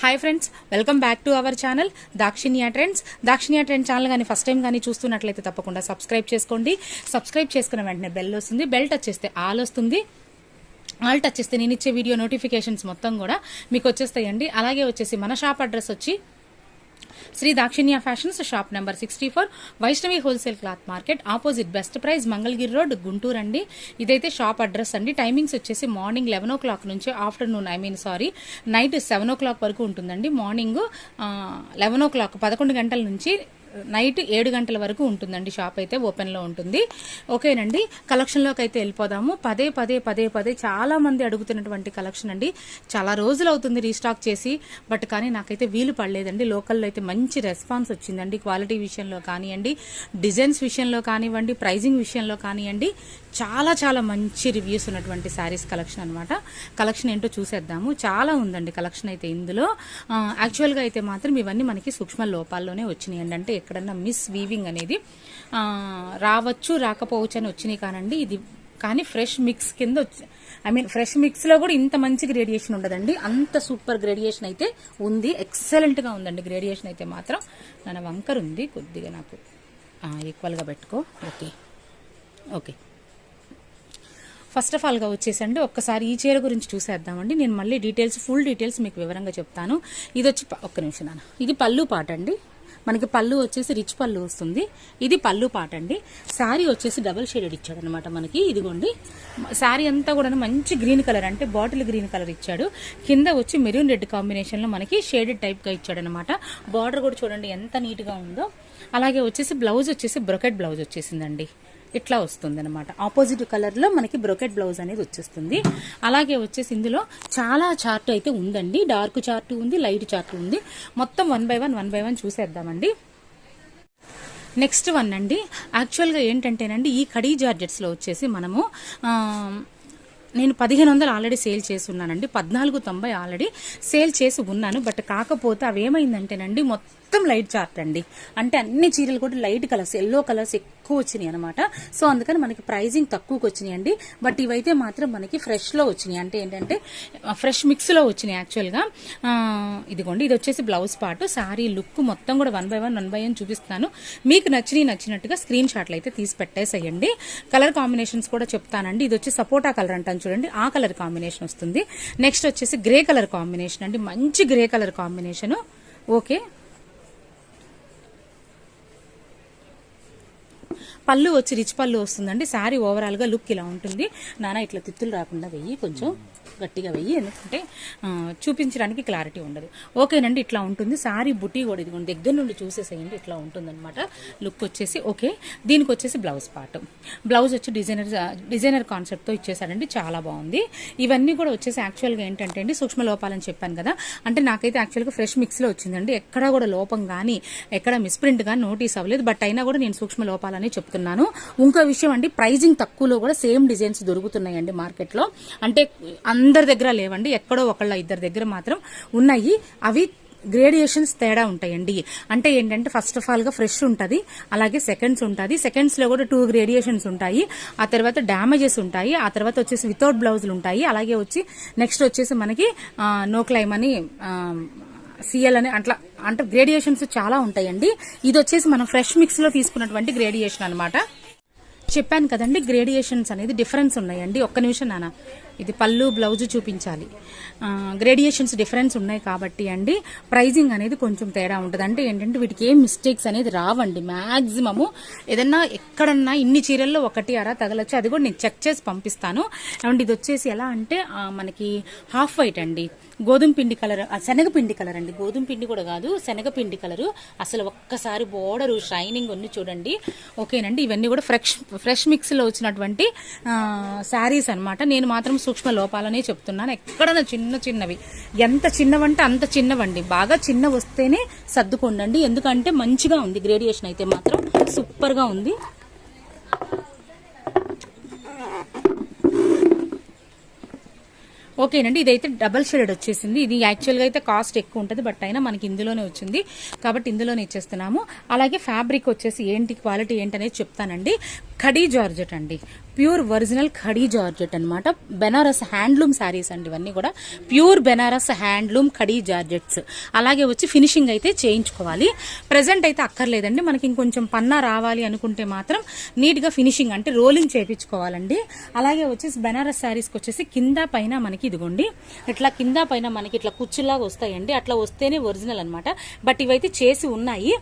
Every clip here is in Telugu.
Hi friends welcome back to our channel Dakshinya trends Dakshinya trend channel కానీ ఫస్ట్ టైం కానీ చూస్తున్నట్లయితే తప్పకుండా సబ్స్క్రైబ్ చేసుకోండి. సబ్స్క్రైబ్ చేసుకున్న వెంటనే బెల్ వస్తుంది. బెల్ టచ్ చేస్తే ఆల్ వస్తుంది. ఆల్ టచ్ చేస్తే నేను ఇచ్చే వీడియో నోటిఫికేషన్స్ మొత్తం కూడా మీకు వచ్చేస్తాయండి. అలాగే వచ్చేసి మన షాప్ అడ్రస్ వచ్చి Shri Dakshinya fashions shop number sixty four Vaishnavi wholesale cloth market opposite best price Mangalagiri road Guntur అండి. ఇదైతే షాప్ అడ్రస్ అండి. టైమింగ్స్ వచ్చేసి మార్నింగ్ లెవెన్ ఓ క్లాక్ నుంచి afternoon I mean sorry night seven o'clock వరకు ఉంటుందండి. మార్నింగ్ లెవెన్ ఓ క్లాక్ పదకొండు గంటల నుంచి నైట్ ఏడు గంటల వరకు ఉంటుందండి షాప్ అయితే ఓపెన్లో ఉంటుంది. ఓకేనండి కలెక్షన్లోకి అయితే వెళ్ళిపోదాము. పదే పదే పదే పదే చాలా మంది అడుగుతున్నటువంటి కలెక్షన్ అండి. చాలా రోజులు అవుతుంది రీస్టాక్ చేసి బట్ కానీ నాకైతే వీలు పడలేదండి. లోకల్లో అయితే మంచి రెస్పాన్స్ వచ్చిందండి. క్వాలిటీ విషయంలో కానివ్వండి డిజైన్స్ విషయంలో కానివ్వండి ప్రైజింగ్ విషయంలో కానివ్వండి చాలా చాలా మంచి రివ్యూస్ ఉన్నటువంటి శారీస్ కలెక్షన్ అనమాట కలెక్షన్ ఏంటో చూసేద్దాము. చాలా ఉందండి కలెక్షన్ అయితే ఇందులో. యాక్చువల్గా అయితే మాత్రం ఇవన్నీ మనకి సూక్ష్మ లోపాల్లోనే వచ్చినాయి అండి. అంటే ఎక్కడన్నా మిస్ వీవింగ్ అనేది రావచ్చు రాకపోవచ్చు అని వచ్చినాయి కానండి. ఇది కానీ ఫ్రెష్ మిక్స్ కింద వచ్చి ఐ మీన్ ఫ్రెష్ మిక్స్లో కూడా ఇంత మంచి గ్రేడియేషన్ ఉండదండి. అంత సూపర్ గ్రేడియేషన్ అయితే ఉంది. ఎక్సలెంట్గా ఉందండి గ్రేడియేషన్ అయితే మాత్రం. నా వంకర్ ఉంది కొద్దిగా నాకు. ఈక్వల్గా పెట్టుకో. ఓకే. ఓకే. ఫస్ట్ ఆఫ్ ఆల్గా వచ్చేసండి ఒక్కసారి ఈ చీర గురించి చూసేద్దామండి. నేను మళ్ళీ డీటెయిల్స్ ఫుల్ డీటెయిల్స్ మీకు వివరంగా చెప్తాను. ఇది వచ్చి ఒక్క నిమిషం నాన్న. ఇది పళ్ళు పాట అండి. మనకి పళ్ళు వచ్చేసి రిచ్ పళ్ళు వస్తుంది. ఇది పళ్ళు పాట అండి. శారీ వచ్చేసి డబల్ షేడెడ్ ఇచ్చాడు అనమాట మనకి. ఇదిగోండి. శారీ అంతా కూడా మంచి గ్రీన్ కలర్ అంటే బాటిల్ గ్రీన్ కలర్ ఇచ్చాడు. కింద వచ్చి మెరూన్ రెడ్ కాంబినేషన్లో మనకి షేడెడ్ టైప్గా ఇచ్చాడు అనమాట బార్డర్ కూడా చూడండి ఎంత నీట్గా ఉందో. అలాగే వచ్చేసి బ్లౌజ్ వచ్చేసి బ్రొకెట్ బ్లౌజ్ వచ్చేసిందండి. ఇట్లా వస్తుంది అనమాట ఆపోజిట్ కలర్లో మనకి బ్రోకెట్ బ్లౌజ్ అనేది వచ్చేస్తుంది. అలాగే వచ్చేసి ఇందులో చాలా చార్ట్ అయితే ఉందండి. డార్క్ చార్ట్ ఉంది లైట్ చార్ట్ ఉంది. మొత్తం one by one one by one చూసేద్దామండి. నెక్స్ట్ వన్ అండి. యాక్చువల్గా ఏంటంటేనండి ఈ కడీ జార్జెట్స్లో వచ్చేసి మనము నేను పదిహేను వందలు ఆల్రెడీ సేల్ చేసి ఉన్నానండి. పద్నాలుగు తొంభై ఆల్రెడీ సేల్ చేసి ఉన్నాను. బట్ కాకపోతే అవి ఏమైందంటేనండి మొత్తం మొత్తం లైట్ చార్ట్ అండి. అంటే అన్ని చీరలు కూడా లైట్ కలర్స్ ఎల్లో కలర్స్ ఎక్కువ వచ్చినాయి అనమాట సో అందుకని మనకి ప్రైజింగ్ తక్కువకి వచ్చినాయి అండి బట్ ఇవైతే మాత్రం మనకి ఫ్రెష్లో వచ్చినాయి. అంటే ఏంటంటే ఫ్రెష్ మిక్స్లో వచ్చినాయి యాక్చువల్గా ఇదిగోండి ఇది వచ్చేసి బ్లౌజ్ పార్ట్ సారీ లుక్ మొత్తం కూడా one by one one by one చూపిస్తాను మీకు నచ్చినవి నచ్చినట్టుగా స్క్రీన్ షాట్లు అయితే తీసి పెట్టేసేయండి. కలర్ కాంబినేషన్స్ కూడా చెప్తానండి. ఇది వచ్చి సపోటా కలర్ అంటాను చూడండి. ఆ కలర్ కాంబినేషన్ వస్తుంది. నెక్స్ట్ వచ్చేసి గ్రే కలర్ కాంబినేషన్ అండి. మంచి గ్రే కలర్ కాంబినేషన్ ఓకే. పళ్ళు వచ్చి రిచ్ పళ్ళు వస్తుందండి. శారీ ఓవరాల్గా లుక్ ఇలా ఉంటుంది. నానా ఇట్లా తిత్తులు రాకుండా వెయ్యి కొంచెం గట్టిగా వెయ్యి. ఎందుకంటే చూపించడానికి క్లారిటీ ఉండదు. ఓకేనండి ఇట్లా ఉంటుంది. శారీ బుటీ కూడా ఇదిగోండి దగ్గర నుండి చూసేసేయండి ఇట్లా ఉంటుందన్నమాట. లుక్ వచ్చేసి ఓకే. దీనికి వచ్చేసి బ్లౌజ్ పార్ట్. బ్లౌజ్ వచ్చి డిజైనర్ డిజైనర్ కాన్సెప్ట్తో ఇచ్చేసారండి చాలా బాగుంది. ఇవన్నీ కూడా వచ్చేసి యాక్చువల్గా ఏంటంటే అండి సూక్ష్మ లోపాలని చెప్పాను కదా. అంటే నాకైతే యాక్చువల్గా ఫ్రెష్ మిక్స్లో వచ్చిందండి. ఎక్కడా కూడా లోపం కానీ ఎక్కడ మిస్ప్రింట్ కానీ నోటీస్ అవ్వలేదు. బట్ అయినా కూడా నేను సూక్ష్మ లోపాలని చెప్తున్నాను. ఇంకో విషయం అండి ప్రైజింగ్ తక్కువలో కూడా సేమ్ డిజైన్స్ దొరుకుతున్నాయండి మార్కెట్లో. అంటే అందరి దగ్గర లేవండి ఎక్కడో ఒకళ్ళ ఇద్దరి దగ్గర మాత్రం ఉన్నాయి. అవి గ్రేడియేషన్స్ తేడా ఉంటాయండి. అంటే ఏంటంటే ఫస్ట్ ఆఫ్ ఆల్గా ఫ్రెష్ ఉంటుంది అలాగే సెకండ్స్ ఉంటుంది. సెకండ్స్లో కూడా టూ గ్రేడియేషన్స్ ఉంటాయి. ఆ తర్వాత డ్యామేజెస్ ఉంటాయి. ఆ తర్వాత వచ్చేసి వితౌట్ బ్లౌజులు ఉంటాయి. అలాగే వచ్చి నెక్స్ట్ వచ్చేసి మనకి నో క్లైమ్ అని సిఎల్ అని అట్లా అంటే గ్రేడియేషన్స్ చాలా ఉంటాయండి. ఇది వచ్చేసి మనం ఫ్రెష్ మిక్స్లో తీసుకున్నటువంటి గ్రేడియేషన్ అనమాట చెప్పాను కదండి గ్రేడియేషన్స్ అనేది డిఫరెన్స్ ఉన్నాయండి. ఒక్క నిమిషం నాన్న. ఇది పళ్ళు బ్లౌజ్ చూపించాలి. గ్రేడియేషన్స్ డిఫరెన్స్ ఉన్నాయి కాబట్టి అండి. ప్రైజింగ్ అనేది కొంచెం తేడా ఉంటుంది. అంటే ఏంటంటే వీటికి ఏం మిస్టేక్స్ అనేది రావండి. మ్యాక్సిమము ఏదన్నా ఎక్కడన్నా ఇన్ని చీరల్లో ఒకటి అరా తగలొచ్చు. అది కూడా నేను చెక్ చేసి పంపిస్తాను. అండ్ ఇది వచ్చేసి ఎలా అంటే మనకి హాఫ్ వైట్ అండి. గోధుమ పిండి కలర్ శనగపిండి కలర్ అండి. గోధుమ పిండి కూడా కాదు శనగపిండి కలర్. అసలు ఒక్కసారి బోర్డరు షైనింగ్ ఉంది చూడండి. ఓకేనండి ఇవన్నీ కూడా ఫ్రెష్ ఫ్రెష్ మిక్స్లో వచ్చినటువంటి శారీస్ అన్నమాట. నేను మాత్రం సూక్ష్మ లోపాలనే చెప్తున్నాను. ఎక్కడన్నా చిన్న చిన్నవి. ఎంత చిన్నవంటే అంత చిన్నవండి. బాగా చిన్న వస్తేనే సర్దుకోండి ఎందుకంటే మంచిగా ఉంది. గ్రేడియేషన్ అయితే మాత్రం సూపర్గా ఉంది. ఓకేనండి ఇదైతే డబల్ షేడెడ్ వచ్చేసింది. ఇది యాక్చువల్గా అయితే కాస్ట్ ఎక్కువ ఉంటుంది బట్ అయినా మనకి ఇందులోనే వచ్చింది. కాబట్టి ఇందులోనే ఇచ్చేస్తున్నాము. అలాగే ఫ్యాబ్రిక్ వచ్చేసి ఏంటి క్వాలిటీ ఏంటి అనేది చెప్తానండి. ఖడీ జార్జెట్ అండి. ప్యూర్ ఒరిజినల్ ఖడీ జార్జెట్ అనమాట బెనారస్ హ్యాండ్లూమ్ శారీస్ అండి ఇవన్నీ కూడా. Pure Banaras handloom Khaddi georgettes. అలాగే వచ్చి ఫినిషింగ్ అయితే చేయించుకోవాలి. ప్రజెంట్ అయితే అక్కర్లేదండి. మనకి ఇంకొంచెం పన్నా రావాలి అనుకుంటే మాత్రం నీట్గా ఫినిషింగ్ అంటే రోలింగ్ చేయించుకోవాలండి. అలాగే వచ్చేసి బెనారస్ శారీస్కి వచ్చేసి కింద పైన మనకి ఇదిగోండి. ఇట్లా కింద పైన మనకి ఇట్లా కుచ్చులాగా వస్తాయండి. అట్లా వస్తేనే ఒరిజినల్ అనమాట బట్ ఇవైతే చేసి ఉన్నాయి.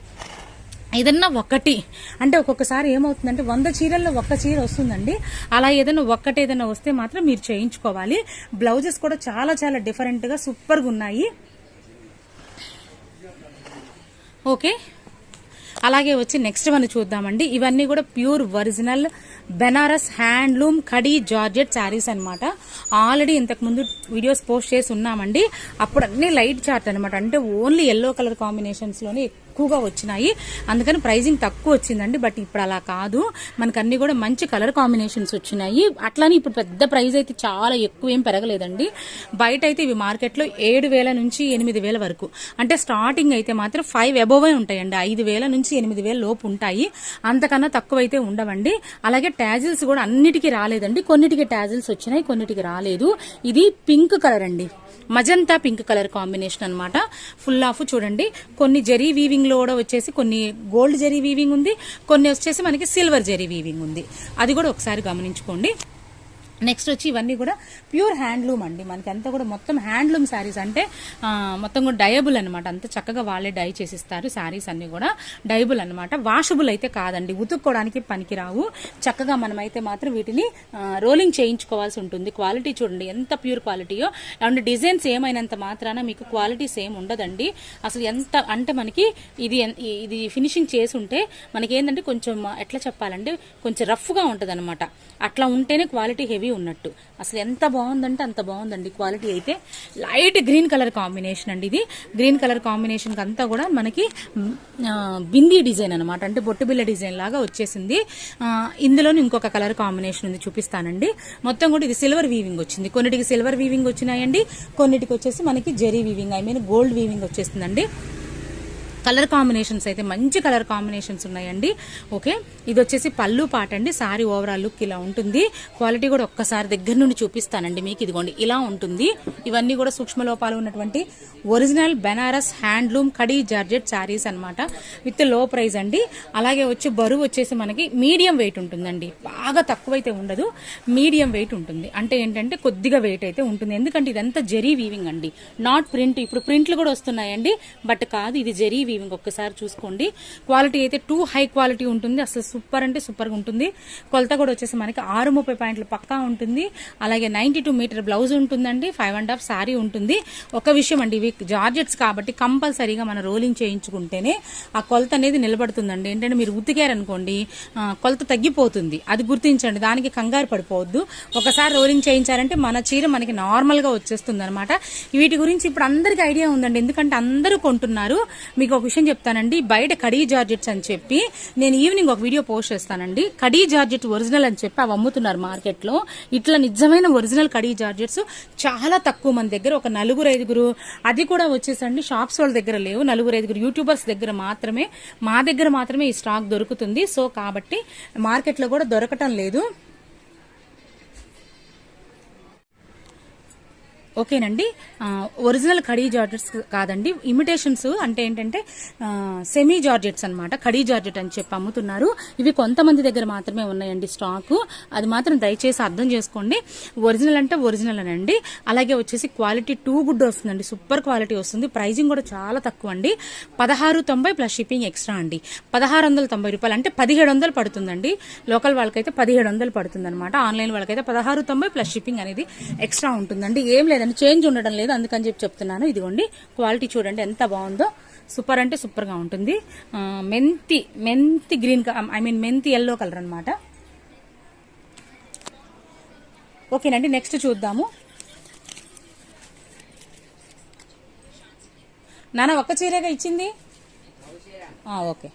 ఏదన్నా ఒకటి. అంటే ఒక్కొక్కసారి ఏమవుతుందంటే వంద చీరల్లో ఒక్క చీర వస్తుందండి. అలా ఏదైనా ఒక్కటి ఏదైనా వస్తే మాత్రం మీరు చేయించుకోవాలి. బ్లౌజెస్ కూడా చాలా చాలా డిఫరెంట్గా సూపర్గా ఉన్నాయి. ఓకే? అలాగే వచ్చి నెక్స్ట్ వన్ చూద్దామండి. ఇవన్నీ కూడా pure original Banaras handloom Khaddi georgette saris అనమాట ఆల్రెడీ ఇంతకుముందు వీడియోస్ పోస్ట్ చేసి ఉన్నామండి. అప్పుడు అన్ని లైట్ చార్ట్ అనమాట అంటే ఓన్లీ ఎల్లో కలర్ కాంబినేషన్స్లోనే ఎక్కువగా వచ్చినాయి. అందుకని ప్రైజింగ్ తక్కువ వచ్చిందండి. బట్ ఇప్పుడు అలా కాదు. మనకు అన్ని కూడా మంచి కలర్ కాంబినేషన్స్ వచ్చినాయి. అట్లానే ఇప్పుడు పెద్ద ప్రైస్ అయితే చాలా ఎక్కువ ఏం పెరగలేదండి. బయట అయితే ఇవి మార్కెట్లో ఏడు వేల నుంచి ఎనిమిది వేల వరకు. అంటే స్టార్టింగ్ అయితే మాత్రం ఫైవ్ అబోవే ఉంటాయండి. ఐదు వేల నుంచి ఎనిమిది వేల లోపు ఉంటాయి. అంతకన్నా తక్కువ అయితే ఉండవండి. అలాగే ట్యాజిల్స్ కూడా అన్నిటికీ రాలేదండి. కొన్నిటికి ట్యాజిల్స్ వచ్చినాయి కొన్నిటికి రాలేదు. ఇది పింక్ కలర్ అండి. మజంతా పింక్ కలర్ కాంబినేషన్ అన్నమాట. ఫుల్ ఆఫ్ చూడండి. కొన్ని జరీ వీవింగ్ లో కూడా వచ్చేసి కొన్ని గోల్డ్ జరీ వీవింగ్ ఉంది కొన్ని వచ్చేసి మనకి సిల్వర్ జరీ వీవింగ్ ఉంది. అది కూడా ఒకసారి గమనించుకోండి. నెక్స్ట్ వచ్చి ఇవన్నీ కూడా ప్యూర్ హ్యాండ్లూమ్ అండి. మనకి అంతా కూడా మొత్తం హ్యాండ్లూమ్ శారీస్ అంటే మొత్తం కూడా డయబుల్ అనమాట అంత చక్కగా వాళ్ళే డై చేసిస్తారు శారీస్ అన్నీ కూడా. డయబుల్ అనమాట వాషబుల్ అయితే కాదండి. ఉతుక్కోవడానికి పనికిరావు. చక్కగా మనమైతే మాత్రం వీటిని రోలింగ్ చేయించుకోవాల్సి ఉంటుంది. క్వాలిటీ చూడండి ఎంత ప్యూర్ క్వాలిటీయో. అండ్ డిజైన్స్ ఏమైనంత మాత్రాన మీకు క్వాలిటీ సేమ్ ఉండదండి. అసలు ఎంత అంటే మనకి ఇది ఇది ఫినిషింగ్ చేసి ఉంటే మనకి ఏంటంటే కొంచెం ఎట్లా చెప్పాలంటే కొంచెం రఫ్గా ఉంటుంది అట్లా ఉంటేనే క్వాలిటీ హెవీ ఉన్నట్టు. అసలు ఎంత బాగుందంటే అంత బాగుందండి. క్వాలిటీ అయితే లైట్ గ్రీన్ కలర్ కాంబినేషన్ అండి ఇది. గ్రీన్ కలర్ కాంబినేషన్ అంతా కూడా మనకి బిందీ డిజైన్ అనమాట అంటే బొట్టుబిల్ల డిజైన్ లాగా వచ్చేసింది. ఇందులోని ఇంకొక కలర్ కాంబినేషన్ ఉంది చూపిస్తానండి. మొత్తం కూడా ఇది సిల్వర్ వీవింగ్ వచ్చింది. కొన్నిటికి సిల్వర్ వీవింగ్ వచ్చినాయండి. కొన్నిటికి వచ్చేసి మనకి zari weaving I mean gold weaving వచ్చేసిందండి. కలర్ కాంబినేషన్స్ అయితే మంచి కలర్ కాంబినేషన్స్ ఉన్నాయండి. ఓకే? ఇది వచ్చేసి పళ్ళు పాట అండి. సారీ ఓవరాల్ లుక్ ఇలా ఉంటుంది. క్వాలిటీ కూడా ఒక్కసారి దగ్గర నుండి చూపిస్తానండి మీకు. ఇదిగోండి ఇలా ఉంటుంది. ఇవన్నీ కూడా సూక్ష్మ లోపాలు ఉన్నటువంటి original Banaras handloom Khaddi georgette saris అన్నమాట. విత్లో ప్రైస్ అండి. అలాగే వచ్చి బరువు వచ్చేసి మనకి మీడియం వెయిట్ ఉంటుందండి. బాగా తక్కువైతే ఉండదు. మీడియం వెయిట్ ఉంటుంది. అంటే ఏంటంటే కొద్దిగా వెయిట్ అయితే ఉంటుంది. ఎందుకంటే ఇదంతా జెరీ వీవింగ్ అండి. Not print. ఇప్పుడు ప్రింట్లు కూడా వస్తున్నాయండి. బట్ కాదు ఇది జెరీ వీవింగ్ ఇంకొకసారి చూసుకోండి. క్వాలిటీ అయితే టూ హై క్వాలిటీ ఉంటుంది. అసలు సూపర్ అంటే సూపర్గా ఉంటుంది. కొలత కూడా వచ్చేసి మనకి ఆరు ముప్పై పాయింట్లు పక్కా ఉంటుంది. అలాగే నైన్టీ టూ మీటర్ బ్లౌజ్ ఉంటుందండి. ఫైవ్ అండ్ హాఫ్ శారీ ఉంటుంది. ఒక విషయం అండి ఇవి జార్జెట్స్ కాబట్టి కంపల్సరీగా మనం రోలింగ్ చేయించుకుంటేనే ఆ కొలత అనేది నిలబడుతుందండి. ఏంటంటే మీరు ఉతికారనుకోండి కొలత తగ్గిపోతుంది. అది గుర్తించండి. దానికి కంగారు పడిపోవద్దు. ఒకసారి రోలింగ్ చేయించారంటే మన చీర మనకి నార్మల్గా వచ్చేస్తుంది అనమాట వీటి గురించి ఇప్పుడు అందరికీ ఐడియా ఉందండి. ఎందుకంటే అందరూ కొంటున్నారు. మీకు ఒక విషయం చెప్తానండి. బయట కడీ జార్జెట్స్ అని చెప్పి నేను ఈవినింగ్ ఒక వీడియో పోస్ట్ చేస్తానండి. కడీ జార్జెట్ ఒరిజినల్ అని చెప్పి అవి అమ్ముతున్నారు మార్కెట్లో ఇట్లా నిజమైన ఒరిజినల్ కడీ జార్జెట్స్ చాలా తక్కువ మంది దగ్గర. ఒక నలుగురు ఐదుగురు అది కూడా వచ్చేసండి. షాప్స్ వాళ్ళ దగ్గర లేవు. నలుగురు ఐదుగురు యూట్యూబర్స్ దగ్గర మాత్రమే. మా దగ్గర మాత్రమే ఈ స్టాక్ దొరుకుతుంది. సో కాబట్టి మార్కెట్లో కూడా దొరకటం లేదు. ఓకేనండి. ఒరిజినల్ కడీ జార్జెట్స్ కాదండి. ఇమిటేషన్స్ అంటే ఏంటంటే సెమీ జార్జెట్స్ అన్నమాట. కడీ జార్జెట్ అని చెప్పి అమ్ముతున్నారు. ఇవి కొంతమంది దగ్గర మాత్రమే ఉన్నాయండి స్టాక్. అది మాత్రం దయచేసి అర్థం చేసుకోండి. ఒరిజినల్ అంటే ఒరిజినల్ అనండి. అలాగే వచ్చేసి క్వాలిటీ టూ గుడ్ వస్తుందండి. సూపర్ క్వాలిటీ వస్తుంది. ప్రైజింగ్ కూడా చాలా తక్కువ అండి. పదహారు తొంభై ప్లస్ షిప్పింగ్ ఎక్స్ట్రా అండి. పదహారు వందల తొంభై రూపాయలు అంటే పదిహేడు వందలు పడుతుందండి. లోకల్ వాళ్ళకైతే పదిహేడు వందలు పడుతుంది అనమాట ఆన్లైన్ వాళ్ళకైతే పదహారు తొంభై ప్లస్ షిప్పింగ్ అనేది ఎక్స్ట్రా ఉంటుందండి. ఏం లేదండి. చేంజ్ ఉండడం లేదు అందుకని చెప్పి చెప్తున్నాను. ఇదిగోండి క్వాలిటీ చూడండి ఎంత బాగుందో. సూపర్ అంటే సూపర్గా ఉంటుంది. Methi methi green I mean methi yellow colour అనమాట ఓకేనండి నెక్స్ట్ చూద్దాము. నాన్న ఒక్క చీరగా ఇచ్చింది? ఓకే.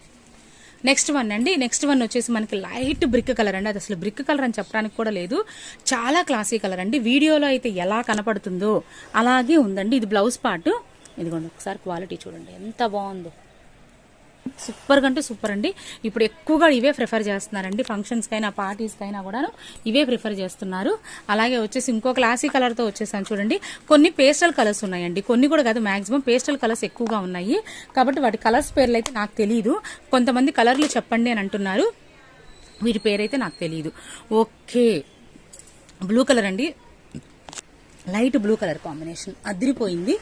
నెక్స్ట్ వన్ అండి. నెక్స్ట్ వన్ వచ్చేసి మనకి లైట్ బ్రిక్ కలర్ అండి. అది అసలు బ్రిక్ కలర్ అని చెప్పడానికి కూడా లేదు. చాలా క్లాసీ కలర్ అండి. వీడియోలో అయితే ఎలా కనపడుతుందో అలాగే ఉందండి. ఇది బ్లౌజ్ పార్ట్ ఇదిగోండి ఒకసారి క్వాలిటీ చూడండి. ఎంత బాగుందో. సూపర్ అంటే సూపర్ అండి. ఇప్పుడు ఎక్కువగా ఇవే ప్రిఫర్ చేస్తున్నారండి. ఫంక్షన్స్కైనా పార్టీస్కైనా కూడా ఇవే ప్రిఫర్ చేస్తున్నారు. అలాగే వచ్చేసి ఇంకో క్లాసీ కలర్తో వచ్చేసాను చూడండి. కొన్ని పేస్టల్ కలర్స్ ఉన్నాయండి. కొన్ని కూడా కాదు మాక్సిమం పేస్టల్ కలర్స్ ఎక్కువగా ఉన్నాయి. కాబట్టి వాటి కలర్స్ పేర్లు అయితే నాకు తెలియదు కొంతమంది కలర్లు చెప్పండి అని అంటున్నారు. వీటి పేరైతే నాకు తెలియదు ఓకే. బ్లూ కలర్ అండి. లైట్ బ్లూ కలర్ కాంబినేషన్ అదిరిపోయింది.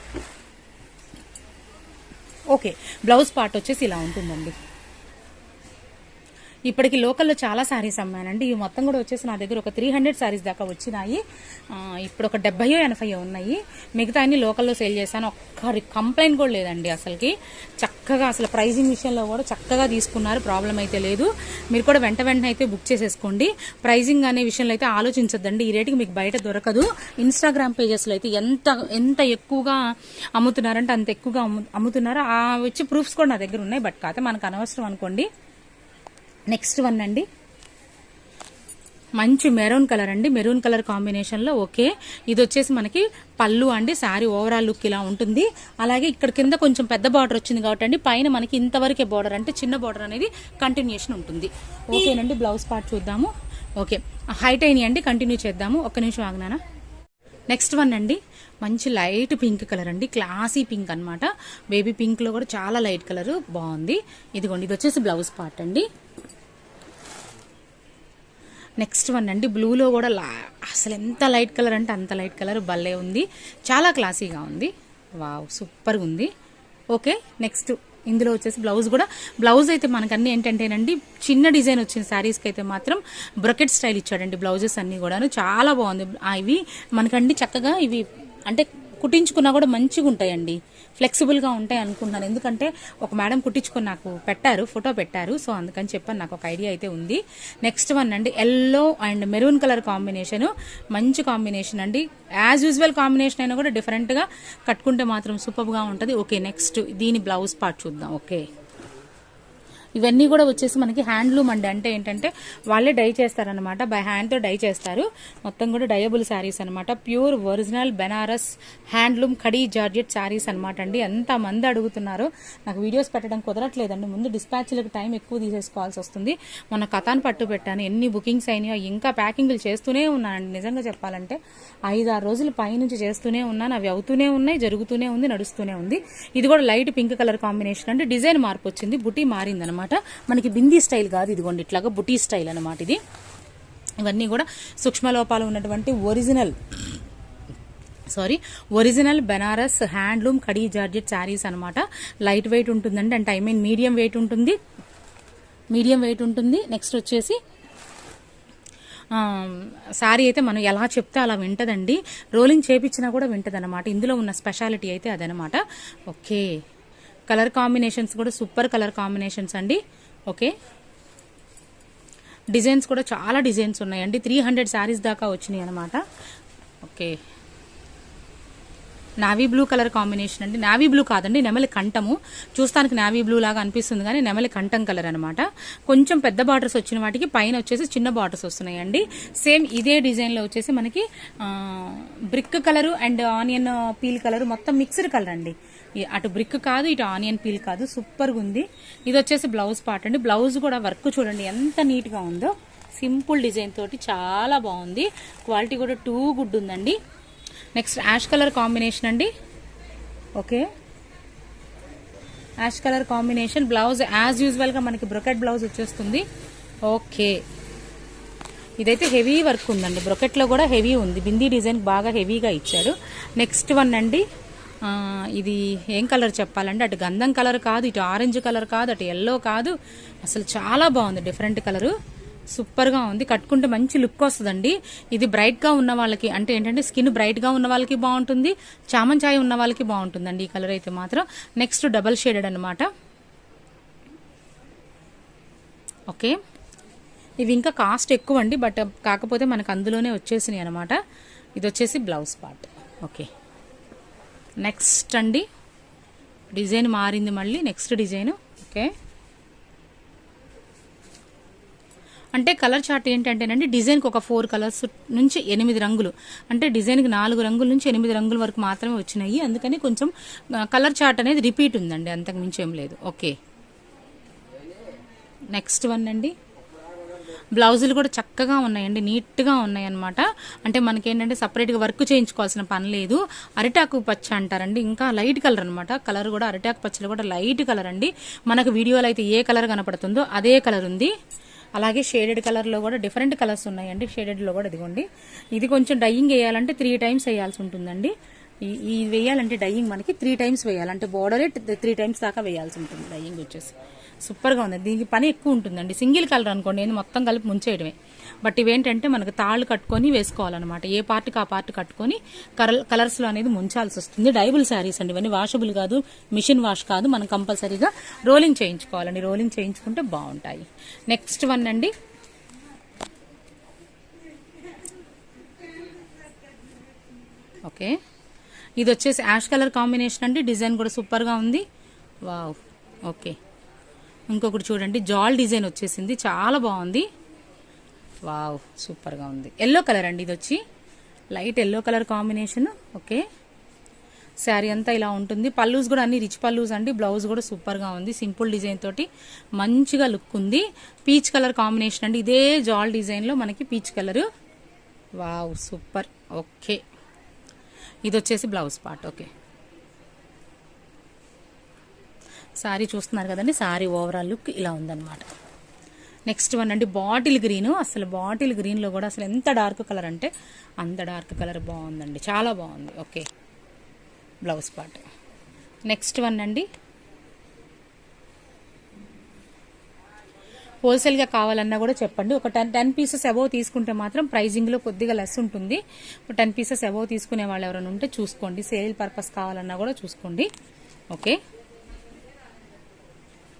ఓకే బ్లౌజ్ పార్ట్ వచ్చేసి ఇలా ఉంటుందండి. ఇప్పటికి లోకల్లో చాలా శారీస్ అమ్మానండి. ఇవి మొత్తం కూడా వచ్చేసి నా దగ్గర ఒక త్రీ హండ్రెడ్ శారీస్ దాకా వచ్చినాయి. ఇప్పుడు ఒక డెబ్బయో ఎనభైయో ఉన్నాయి. మిగతా అన్ని లోకల్లో సేల్ చేశాను. ఒక్కరి కంప్లైంట్ కూడా లేదండి అసలుకి. చక్కగా అసలు ప్రైజింగ్ విషయంలో కూడా చక్కగా తీసుకున్నారు. ప్రాబ్లం అయితే లేదు. మీరు కూడా వెంట వెంటనే అయితే బుక్ చేసేసుకోండి. ప్రైజింగ్ అనే విషయంలో అయితే ఆలోచించొద్దండి. ఈ రేటుకి మీకు బయట దొరకదు. ఇన్స్టాగ్రామ్ పేజెస్లో అయితే ఎంత ఎంత ఎక్కువగా అమ్ముతున్నారంటే అంత ఎక్కువగా అమ్ము అమ్ముతున్నారు? ఆ వచ్చి ప్రూఫ్స్ కూడా నా దగ్గర ఉన్నాయి. బట్ కాకపోతే మనకు అనవసరం అనుకోండి. నెక్స్ట్ వన్ అండి. మంచి మెరూన్ కలర్ అండి. మెరూన్ కలర్ కాంబినేషన్లో ఓకే. ఇది వచ్చేసి మనకి పళ్ళు అండి. శారీ ఓవరాల్ లుక్ ఇలా ఉంటుంది. అలాగే ఇక్కడ కింద కొంచెం పెద్ద బార్డర్ వచ్చింది కాబట్టి అండి. పైన మనకి ఇంతవరకే బార్డర్ అంటే చిన్న బార్డర్ అనేది కంటిన్యూషన్ ఉంటుంది. ఓకేనండి బ్లౌజ్ పార్ట్ చూద్దాము. ఓకే. హైట్ అయినాయండి కంటిన్యూ చేద్దాము. ఒక్క నిమిషం ఆగినానా? నెక్స్ట్ వన్ అండి. మంచి లైట్ పింక్ కలర్ అండి. క్లాసీ పింక్ అన్నమాట. బేబీ పింక్లో కూడా చాలా లైట్ కలర్. బాగుంది. ఇదిగోండి ఇది వచ్చేసి బ్లౌజ్ పార్ట్ అండి. నెక్స్ట్ వన్ అండి బ్లూలో కూడా లా అసలు ఎంత లైట్ కలర్ అంటే అంత లైట్ కలర్. భలే ఉంది. చాలా క్లాసీగా ఉంది. వావ్ సూపర్గా ఉంది. ఓకే నెక్స్ట్ ఇందులో వచ్చేసి బ్లౌజ్ కూడా. బ్లౌజ్ అయితే మనకన్నీ ఏంటంటేనండి చిన్న డిజైన్ వచ్చిన శారీస్కి అయితే మాత్రం బ్రొకెట్ స్టైల్ ఇచ్చాడండి బ్లౌజెస్ అన్నీ కూడాను. చాలా బాగుంది. ఇవి మనకండి చక్కగా ఇవి అంటే కుట్టించుకున్నా కూడా మంచిగా ఉంటాయండి ఫ్లెక్సిబుల్గా ఉంటాయి అనుకుంటున్నాను. ఎందుకంటే ఒక మేడం కుట్టించుకొని నాకు పెట్టారు ఫోటో పెట్టారు. సో అందుకని చెప్పాను నాకు ఒక ఐడియా అయితే ఉంది. నెక్స్ట్ వన్ అండి yellow and maroon colour combination. మంచి కాంబినేషన్ అండి. యాజ్ యూజువల్ కాంబినేషన్ అయినా కూడా డిఫరెంట్గా కట్టుకుంటే మాత్రం సూపర్గా ఉంటుంది. ఓకే నెక్స్ట్ దీని బ్లౌజ్ పార్ట్ చూద్దాం. ఓకే. ఇవన్నీ కూడా వచ్చేసి మనకి హ్యాండ్లూమ్ అండి. అంటే ఏంటంటే వాళ్ళే డై చేస్తారనమాట బై హ్యాండ్తో డై చేస్తారు. మొత్తం కూడా డయబుల్ శారీస్ అనమాట pure original Banaras handloom Khaddi georgette saris అనమాట అండి. ఎంత మంది అడుగుతున్నారు? నాకు వీడియోస్ పెట్టడం కుదరట్లేదండి. ముందు డిస్పాచ్లకు టైం ఎక్కువ తీసేసుకోవాల్సి వస్తుంది. మొన్న కథాను పట్టు పెట్టాను. ఎన్ని బుకింగ్స్ అయినాయో ఇంకా ప్యాకింగ్లు చేస్తూనే ఉన్నానండి. నిజంగా చెప్పాలంటే ఐదు ఆరు రోజులు పైనుంచి చేస్తూనే ఉన్నాను. అవి అవుతూనే ఉన్నాయి జరుగుతూనే ఉంది నడుస్తూనే ఉంది. ఇది కూడా లైట్ పింక్ కలర్ కాంబినేషన్ అంటే డిజైన్ మార్పు వచ్చింది. బుటీ మారిందనమాట అనమాట మనకి బిందీ స్టైల్ కాదు ఇదిగోండి ఇట్లాగా బుటీ స్టైల్ అనమాట ఇది. ఇవన్నీ కూడా సూక్ష్మ లోపాలు ఉన్నటువంటి original sorry original Banaras handloom Khaddi georgette saris అనమాట లైట్ వెయిట్ ఉంటుందండి అంటే ఐ మీన్ మీడియం వెయిట్ ఉంటుంది. మీడియం వెయిట్ ఉంటుంది. నెక్స్ట్ వచ్చేసి శారీ అయితే మనం ఎలా చెప్తే అలా వింటదండి. రోలింగ్ చేపించినా కూడా వింటదనమాట ఇందులో ఉన్న స్పెషాలిటీ అయితే అదనమాట ఓకే. కలర్ కాంబినేషన్స్ కూడా సూపర్ కలర్ కాంబినేషన్స్ అండి. ఓకే. డిజైన్స్ కూడా చాలా డిజైన్స్ ఉన్నాయండి. త్రీ హండ్రెడ్ శారీస్ దాకా వచ్చినాయి అనమాట okay. Navy blue colour combination అండి. నావీ బ్లూ కాదండి నెమలి కంఠము. చూస్తానికి నావీ బ్లూ లాగా అనిపిస్తుంది కానీ నెమలి కంఠం కలర్ అనమాట కొంచెం పెద్ద బార్డర్స్ వచ్చిన వాటికి పైన వచ్చేసి చిన్న బార్డర్స్ వస్తున్నాయండి. సేమ్ ఇదే డిజైన్లో వచ్చేసి మనకి brick colour and onion peel colour మొత్తం మిక్స్డ్ కలర్ అండి. అటు బ్రిక్ కాదు ఇటు ఆనియన్ పీల్ కాదు. సూపర్గా ఉంది ఇది వచ్చేసి బ్లౌజ్ పార్ట్ అండి. బ్లౌజ్ కూడా వర్క్ చూడండి ఎంత నీట్గా ఉందో. సింపుల్ డిజైన్ తోటి చాలా బాగుంది. క్వాలిటీ కూడా టూ గుడ్ ఉందండి. నెక్స్ట్ యాష్ కలర్ కాంబినేషన్ అండి. Okay. Ash colour combination. Blouse as యూజువల్గా మనకి బ్రొకెట్ బ్లౌజ్ వచ్చేస్తుంది. ఓకే. ఇదైతే హెవీ వర్క్ ఉందండి. బ్రొకెట్లో కూడా హెవీ ఉంది. బిందీ డిజైన్ బాగా హెవీగా ఇచ్చాడు నెక్స్ట్ వన్ అండి. ఇది ఏం కలర్ చెప్పాలంటే అటు గంధం కలర్ కాదు ఇటు ఆరెంజ్ కలర్ కాదు అటు ఎల్లో కాదు. అసలు చాలా బాగుంది డిఫరెంట్ కలరు సూపర్గా ఉంది. కట్టుకుంటే మంచి లుక్ వస్తుందండి. ఇది బ్రైట్గా ఉన్న వాళ్ళకి అంటే ఏంటంటే స్కిన్ బ్రైట్గా ఉన్న వాళ్ళకి బాగుంటుంది. చామంచాయి ఉన్న వాళ్ళకి బాగుంటుందండి ఈ కలర్ అయితే మాత్రం. నెక్స్ట్ డబల్ షేడెడ్ అనమాట ఓకే ఇవి ఇంకా కాస్ట్ ఎక్కువ అండి బట్ కాకపోతే మనకు అందులోనే వచ్చేసినాయి అనమాట ఇది వచ్చేసి బ్లౌజ్ పార్ట్ ఓకే నెక్స్ట్ అండి. డిజైన్ మారింది మళ్ళీ. Next design. ఓకే. అంటే కలర్ చార్ట్ ఏంటంటేనండి డిజైన్కి ఒక ఫోర్ కలర్స్ నుంచి ఎనిమిది రంగులు. అంటే డిజైన్కి నాలుగు రంగుల నుంచి ఎనిమిది రంగుల వరకు మాత్రమే వచ్చినాయి. అందుకని కొంచెం కలర్ చార్ట్ అనేది రిపీట్ ఉందండి. అంతకుమించి ఏం లేదు. ఓకే. నెక్స్ట్ వన్ అండి. బ్లౌజులు కూడా చక్కగా ఉన్నాయండి నీట్గా ఉన్నాయన్నమాట. అంటే మనకేంటంటే సపరేట్గా వర్క్ చేయించుకోవాల్సిన పని లేదు. అరిటాకు పచ్చ అంటారండి ఇంకా లైట్ కలర్ అనమాట కలర్ కూడా అరిటాకు పచ్చలు కూడా లైట్ కలర్ అండి. మనకు వీడియోలో అయితే ఏ కలర్ కనపడుతుందో అదే కలర్ ఉంది. అలాగే షేడెడ్ కలర్లో కూడా డిఫరెంట్ కలర్స్ ఉన్నాయండి షేడెడ్లో కూడా ఇదిగోండి. ఇది కొంచెం డైయింగ్ వేయాలంటే త్రీ టైమ్స్ వేయాల్సి ఉంటుందండి. ఈ ఈ వేయాలంటే డైయింగ్ మనకి త్రీ టైమ్స్ వేయాలంటే బోర్డరే త్రీ టైమ్స్ దాకా వేయాల్సి ఉంటుంది డైయింగ్ వచ్చేసి. సూపర్గా ఉంది. దీనికి పని ఎక్కువ ఉంటుందండి. సింగిల్ కలర్ అనుకోండి ఏంది మొత్తం కలిపి ముంచేయడమే. బట్ ఇవేంటంటే మనకు తాళ్ళు కట్టుకొని వేసుకోవాలన్నమాట. ఏ పార్ట్కి ఆ పార్ట్ కట్టుకొని కలర్ కలర్స్లో అనేది ముంచాల్సి వస్తుంది. డైబుల్ శారీస్ అండి ఇవన్నీ. వాషబుల్ కాదు మిషన్ వాష్ కాదు మనం కంపల్సరీగా రోలింగ్ చేయించుకోవాలండి. రోలింగ్ చేయించుకుంటే బాగుంటాయి. నెక్స్ట్ వన్ అండి. ఓకే. ఇది వచ్చేసి యాష్ కలర్ కాంబినేషన్ అండి. డిజైన్ కూడా సూపర్గా ఉంది. వావ్. ఓకే. ఇంకొకటి చూడండి. జాల్ డిజైన్ వచ్చేసింది. చాలా బాగుంది. వావ్ సూపర్గా ఉంది. ఎల్లో కలర్ అండి ఇది వచ్చి. Light yellow colour combination okay. Sari అంతా ఇలా ఉంటుంది. పల్లూస్ కూడా అన్ని రిచ్ పల్లూస్ అండి. బ్లౌజ్ కూడా సూపర్గా ఉంది. సింపుల్ డిజైన్ తోటి మంచిగా లుక్ ఉంది. పీచ్ కలర్ కాంబినేషన్ అండి. ఇదే జాల్ డిజైన్లో మనకి peach colour wow super. Okay. ఇది వచ్చేసి బ్లౌజ్ పార్ట్ ఓకే. సారీ చూస్తున్నారు కదండి సారీ ఓవరాల్ లుక్ ఇలా ఉందన్నమాట. నెక్స్ట్ వన్ అండి బాటిల్ గ్రీన్ అసలు బాటిల్ గ్రీన్లో కూడా అసలు ఎంత డార్క్ కలర్ అంటే అంత డార్క్ కలర్ బాగుందండి చాలా బాగుంది. Okay blouse part next one అండి. హోల్సేల్గా కావాలన్నా కూడా చెప్పండి. ఒక టెన్ టెన్ పీసెస్ అబోవ్ తీసుకుంటే మాత్రం ప్రైజింగ్లో కొద్దిగా లెస్ ఉంటుంది. టెన్ పీసెస్ అబోవ్ తీసుకునే వాళ్ళు ఎవరైనా ఉంటే చూసుకోండి. సేల్ పర్పస్ కావాలన్నా కూడా చూసుకోండి. ఓకే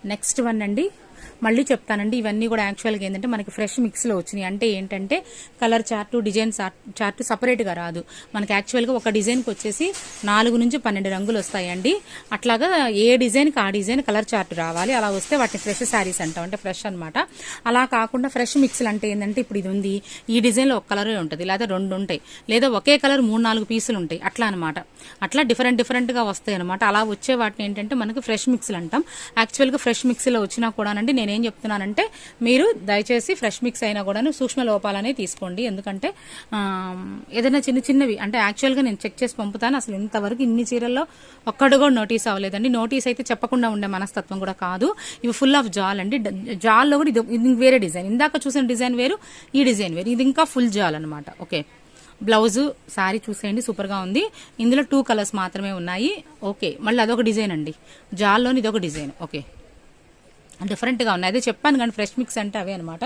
నెక్స్ట్ వన్ అండి. మళ్ళీ చెప్తానండి ఇవన్నీ కూడా యాక్చువల్గా ఏంటంటే మనకి ఫ్రెష్ మిక్స్లో వచ్చినాయి. అంటే ఏంటంటే కలర్ చార్ట్ డిజైన్ చార్ట్ సపరేట్గా రాదు. మనకి యాక్చువల్గా ఒక డిజైన్కి వచ్చేసి నాలుగు నుంచి పన్నెండు రంగులు వస్తాయండి. అట్లాగా ఏ డిజైన్కి ఆ డిజైన్ కలర్ చార్ట్ రావాలి అలా వస్తే వాటిని ఫ్రెష్ శారీస్ అంటాం. అంటే ఫ్రెష్ అనమాట అలా కాకుండా ఫ్రెష్ మిక్స్లు అంటే ఏంటంటే ఇప్పుడు ఇది ఉంది ఈ డిజైన్లో ఒక కలరే ఉంటుంది లేదా రెండు ఉంటాయి లేదా ఒకే కలర్ మూడు నాలుగు పీసులు ఉంటాయి. అట్లా అనమాట అట్లా డిఫరెంట్ డిఫరెంట్గా వస్తాయి అనమాట అలా వచ్చే వాటిని ఏంటంటే మనకి ఫ్రెష్ మిక్స్లు అంటాం. యాక్చువల్గా ఫ్రెష్ మిక్స్లో వచ్చినా కూడానండి నేనేం చెప్తున్నానంటే మీరు దయచేసి ఫ్రెష్ మిక్స్ అయినా కూడాను సూక్ష్మ లోపాలనే తీసుకోండి. ఎందుకంటే ఏదైనా చిన్న చిన్నవి అంటే యాక్చువల్గా నేను చెక్ చేసి పంపుతాను. అసలు ఇంతవరకు ఇన్ని చీరల్లో ఒక్కడు కూడా నోటీస్ అవ్వలేదండి. నోటీస్ అయితే చెప్పకుండా ఉండే మనస్తత్వం కూడా కాదు. ఇవి ఫుల్ ఆఫ్ జాల్ అండి. జాల్లో కూడా ఇది ఇది వేరే డిజైన్. ఇందాక చూసిన డిజైన్ వేరు ఈ డిజైన్ వేరు. ఇది ఇంకా ఫుల్ జాల్ అనమాట ఓకే. బ్లౌజ్ సారీ చూసేయండి. సూపర్గా ఉంది. ఇందులో టూ కలర్స్ మాత్రమే ఉన్నాయి. ఓకే. మళ్ళీ అదొక డిజైన్ అండి. జాల్లోని ఇదొక డిజైన్. ఓకే. డిఫరెంట్గా ఉన్నాయి. అదే చెప్పాను కానీ ఫ్రెష్ మిక్స్ అంటే అవే అనమాట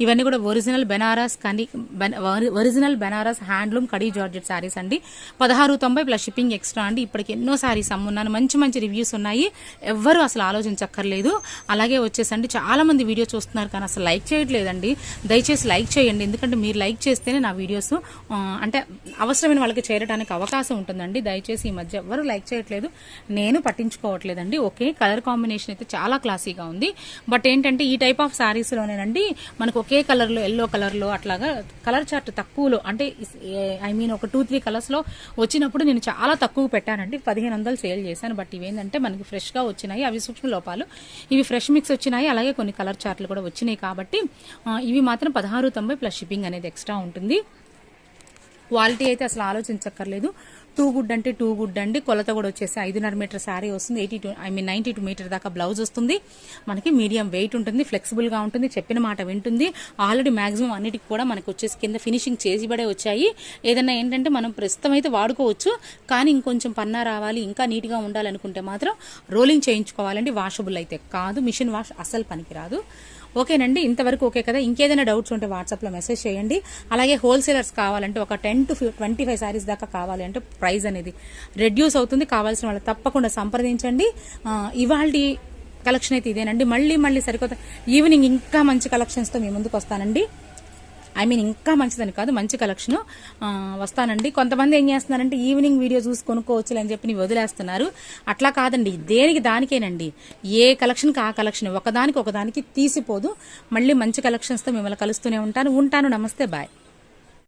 ఇవన్నీ కూడా ఒరిజినల్ బెనారస్ కానీ Ben- original Banaras handloom Khaddi georgette saris అండి. పదహారు తొంభై ప్లస్ షిప్పింగ్ ఎక్స్ట్రా అండి. ఇప్పటికి ఎన్నో శారీస్ అమ్మున్నాను. మంచి మంచి రివ్యూస్ ఉన్నాయి. ఎవ్వరు అసలు ఆలోచించక్కర్లేదు. అలాగే వచ్చేసండి. చాలా మంది వీడియో చూస్తున్నారు కానీ అసలు లైక్ చేయట్లేదండి. దయచేసి లైక్ చేయండి. ఎందుకంటే మీరు లైక్ చేస్తేనే నా వీడియోస్ అంటే అవసరమైన వాళ్ళకి చేరడానికి అవకాశం ఉంటుందండి. దయచేసి ఈ మధ్య ఎవరు లైక్ చేయట్లేదు. నేను పట్టించుకోవట్లేదండి. ఓకే కలర్ కాంబినేషన్ అయితే చాలా క్లాసీగా ఉంది. బట్ ఏంటంటే ఈ టైప్ ఆఫ్ శారీస్లోనేనండి మనకు ఒకే కలర్లో ఎల్లో కలర్లో అట్లాగా కలర్ చార్ట్ తక్కువలో అంటే ఐ మీన్ ఒక టూ త్రీ కలర్స్లో వచ్చినప్పుడు నేను చాలా తక్కువ పెట్టానండి. పదిహేను వందలు సేల్ చేశాను. బట్ ఇవేంటంటే మనకి ఫ్రెష్గా వచ్చినాయి. అవి సూక్ష్మ లోపాలు. ఇవి ఫ్రెష్ మిక్స్ వచ్చినాయి. అలాగే కొన్ని కలర్ చార్ట్లు కూడా వచ్చినాయి కాబట్టి ఇవి మాత్రం పదహారు తొంభై ప్లస్ షిప్పింగ్ అనేది ఎక్స్ట్రా ఉంటుంది. క్వాలిటీ అయితే అసలు ఆలోచించక్కర్లేదు. టూ గుడ్ అంటే టూ గుడ్ అండి. కొలత కూడా వచ్చేసి ఐదున్నర మీటర్ శారీ వస్తుంది. Eighty two I mean ninety two metre దాకా బ్లౌజ్ వస్తుంది. మనకి మీడియం వెయిట్ ఉంటుంది ఫ్లెక్సిబుల్గా ఉంటుంది చెప్పిన మాట వింటుంది. ఆల్రెడీ మాక్సిమం అన్నిటికి కూడా మనకు వచ్చేసి కింద ఫినిషింగ్ చేసిబడే వచ్చాయి. ఏదన్నా ఏంటంటే మనం ప్రస్తుతం అయితే వాడుకోవచ్చు కానీ ఇంకొంచెం పన్నా రావాలి ఇంకా నీట్గా ఉండాలనుకుంటే మాత్రం రోలింగ్ చేయించుకోవాలండి. వాషబుల్ అయితే కాదు. మిషన్ వాష్ అసలు పనికిరాదు. ఓకేనండి ఇంతవరకు ఓకే కదా. ఇంకేదైనా డౌట్స్ ఉంటే వాట్సాప్లో మెసేజ్ చేయండి. అలాగే హోల్సేలర్స్ కావాలంటే ఒక ten to twenty five saris దాకా కావాలి అంటే ప్రైస్ అనేది. రెడ్యూస్ అవుతుంది కావాల్సిన వాళ్ళు తప్పకుండా సంప్రదించండి. ఇవాళ కలెక్షన్ అయితే ఇదేనండి. మళ్ళీ మళ్ళీ సరికొత్త ఈవినింగ్ ఇంకా మంచి కలెక్షన్స్తో మీ ముందుకు వస్తానండి. ఐ మీన్ ఇంకా మంచిదని కాదు మంచి కలెక్షన్ వస్తానండి. కొంతమంది ఏం చేస్తున్నారంటే ఈవినింగ్ వీడియో చూసి కొనుక్కోవచ్చు అని చెప్పి వదిలేస్తున్నారు. అట్లా కాదండి దేనికి దానికేనండి. ఏ కలెక్షన్కి ఆ కలెక్షన్ ఒకదానికి ఒకదానికి తీసిపోదు. మళ్ళీ మంచి కలెక్షన్స్తో మిమ్మల్ని కలుస్తూనే ఉంటాను. ఉంటాను. నమస్తే. బాయ్.